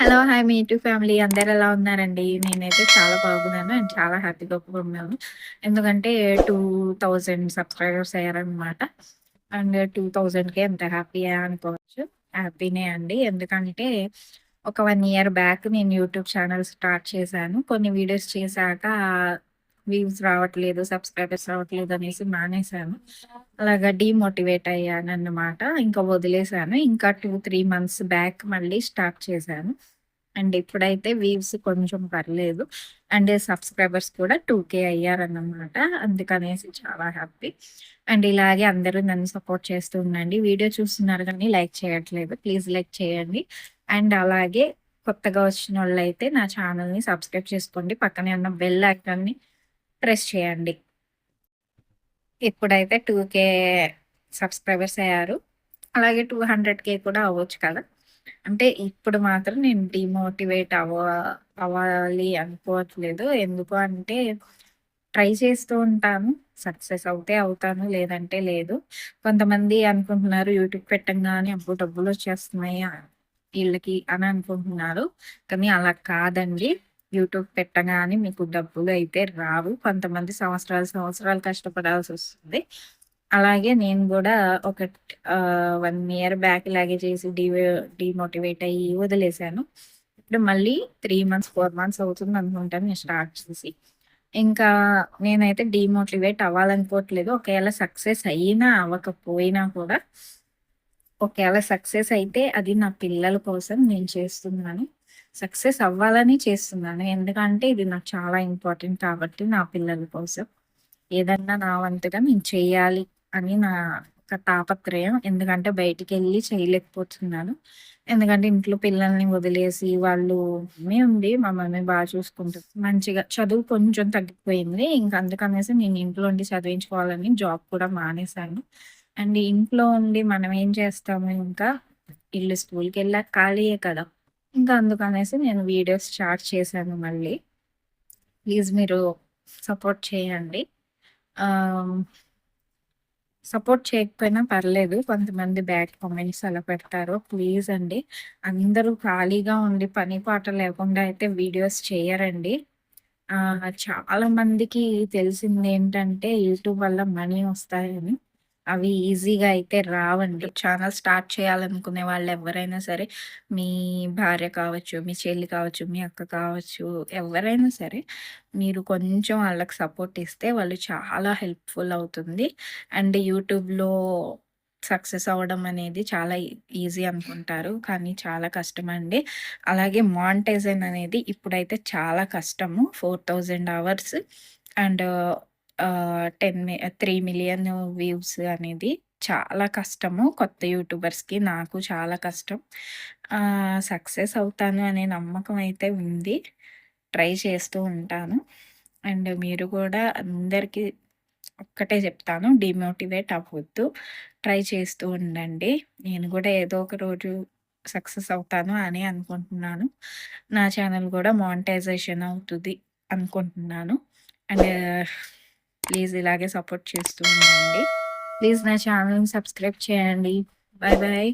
Hello! Hi మీ YouTube family అందరు ఎలా ఉన్నారండి? నేనైతే చాలా బాగున్నాను అండ్ చాలా హ్యాపీగా కూడా ఉన్నాను. ఎందుకంటే 2000 సబ్స్క్రైబర్స్ అయ్యారనమాట. అండ్ టూ థౌజండ్కే ఎంత హ్యాపీయా అనుకోవచ్చు. హ్యాపీనే అండి. ఎందుకంటే ఒక వన్ ఇయర్ బ్యాక్ నేను యూట్యూబ్ ఛానల్ స్టార్ట్ చేశాను. కొన్ని వీడియోస్ చేశాక వ్యూస్ రావట్లేదు, సబ్స్క్రైబర్స్ రావట్లేదు అనేసి మానేశాను. అలాగా డీమోటివేట్ అయ్యానన్నమాట. ఇంకా వదిలేసాను. ఇంకా 2, 3 మంత్స్ బ్యాక్ మళ్ళీ స్టార్ట్ చేశాను. అండ్ ఇప్పుడైతే వ్యూస్ కొంచెం పర్లేదు. అండ్ సబ్స్క్రైబర్స్ కూడా టూ కే అయ్యారన్నమాట. అందుకనేసి చాలా హ్యాపీ. అండ్ ఇలాగే అందరూ నన్ను సపోర్ట్ చేస్తూ ఉండండి. వీడియో చూస్తున్నారు కానీ లైక్ చేయట్లేదు. ప్లీజ్ లైక్ చేయండి. అండ్ అలాగే కొత్తగా వచ్చిన వాళ్ళు అయితే నా ఛానల్‌ని సబ్స్క్రైబ్ చేసుకోండి. పక్కనే ఉన్న బెల్ ఐకాన్‌ని ప్రెస్ చేయండి. ఇప్పుడైతే టూ కే సబ్స్క్రైబర్స్ అయ్యారు. అలాగే 200,000 కూడా అవ్వచ్చు కదా! అంటే ఇప్పుడు మాత్రం నేను డిమోటివేట్ అవ్వ అవ్వాలి అనుకోవట్లేదు. ఎందుకు అంటే ట్రై చేస్తూ ఉంటాను. సక్సెస్ అవుతే అవుతాను. లేదంటే లేదు. కొంతమంది అనుకుంటున్నారు యూట్యూబ్ పెట్టంగానే అబ్బో! వచ్చేస్తున్నాయి వీళ్ళకి అని అనుకుంటున్నారు. కానీ అలా కాదండి. యూట్యూబ్ పెట్టగానే మీకు డబ్బులు అయితే రావు. కొంతమంది సంవత్సరాలు, సంవత్సరాలు కష్టపడాల్సి వస్తుంది అలాగే నేను కూడా ఒక వన్ ఇయర్ బ్యాక్ ఇలాగే చేసి డీ డీమోటివేట్ అయ్యి వదిలేసాను. ఇప్పుడు మళ్ళీ త్రీ మంత్స్, ఫోర్ మంత్స్ అవుతుంది అనుకుంటాను నేను స్టార్ట్ చేసి. ఇంకా నేనైతే డీమోటివేట్ అవ్వాలనుకోవట్లేదు. ఒకవేళ సక్సెస్ అయినా, అవ్వకపోయినా కూడా ఒకవేళ సక్సెస్ అయితే అది నా పిల్లల కోసం నేను చేస్తున్నాను. సక్సెస్ అవ్వాలని చేస్తున్నాను. ఎందుకంటే ఇది నాకు చాలా ఇంపార్టెంట్ కాబట్టి నా పిల్లల కోసం. ఏదన్నా నా వంతుగా నేను చేయాలి అని నా ఒక తాపత్రయం. ఎందుకంటే బయటికి వెళ్ళి చేయలేకపోతున్నాను. ఎందుకంటే ఇంట్లో పిల్లల్ని వదిలేసి వాళ్ళు మమ్మీ ఉంది. మా మమ్మీ బాగా చూసుకుంటారు మంచిగా చదువు కొంచెం తగ్గిపోయింది. ఇంకా అందుకనేసి నేను ఇంట్లో ఉండి చదివించుకోవాలని జాబ్ కూడా మానేశాను. అండ్ ఇంట్లో ఉండి మనం ఏం చేస్తాము ఇంకా వీళ్ళు స్కూల్కి వెళ్ళాక ఖాళీయే కదా! ఇంకా అందుకనేసి నేను వీడియోస్ స్టార్ట్ చేశాను మళ్ళీ. ప్లీజ్ మీరు సపోర్ట్ చేయండి. సపోర్ట్ చేయకపోయినా పర్లేదు. కొంతమంది బ్యాడ్ కామెంట్స్ అలా పెడతారు. ప్లీజ్ అండి. అందరూ ఖాళీగా ఉండి పని పాట లేకుండా అయితే వీడియోస్ చేయరండి. చాలా మందికి తెలిసింది ఏంటంటే యూట్యూబ్ వల్ల మనీ వస్తాయని. అవి ఈజీగా అయితే రావండి. ఛానల్ స్టార్ట్ చేయాలనుకునే వాళ్ళు ఎవరైనా సరే మీ భార్య కావచ్చు, మీ చెల్లి కావచ్చు, మీ అక్క కావచ్చు, ఎవరైనా సరే మీరు కొంచెం ఆళ్ళకి సపోర్ట్ ఇస్తే వాళ్ళు చాలా హెల్ప్‌ఫుల్ అవుతుంది. అండ్ యూట్యూబ్‌లో సక్సెస్ అవ్వడం అనేది చాలా ఈ ఈజీ అనుకుంటారు. కానీ చాలా కష్టమండి. అలాగే మానిటైజేషన్ అనేది ఇప్పుడైతే చాలా కష్టము. 4000 అవర్స్ అండ్ టెన్ మి త్రీ మిలియన్ వ్యూస్ అనేది చాలా కష్టము. కొత్త యూట్యూబర్స్‌కి నాకు చాలా కష్టం. సక్సెస్ అవుతాను అనే నమ్మకం అయితే ఉంది. ట్రై చేస్తూ ఉంటాను. అండ్ మీరు కూడా అందరికీ ఒక్కటే చెప్తాను. డిమోటివేట్ అవ్వద్దు ట్రై చేస్తూ ఉండండి. నేను కూడా ఏదో ఒక రోజు సక్సెస్ అవుతాను అని అనుకుంటున్నాను. నా ఛానల్ కూడా మానిటైజేషన్ అవుతుంది అనుకుంటున్నాను. అండ్ ప్లీజ్ ఇలాగే సపోర్ట్ చేస్తూ ఉండండి. ప్లీజ్ నా ఛానల్‌ని సబ్స్క్రైబ్ చేయండి. Bye bye.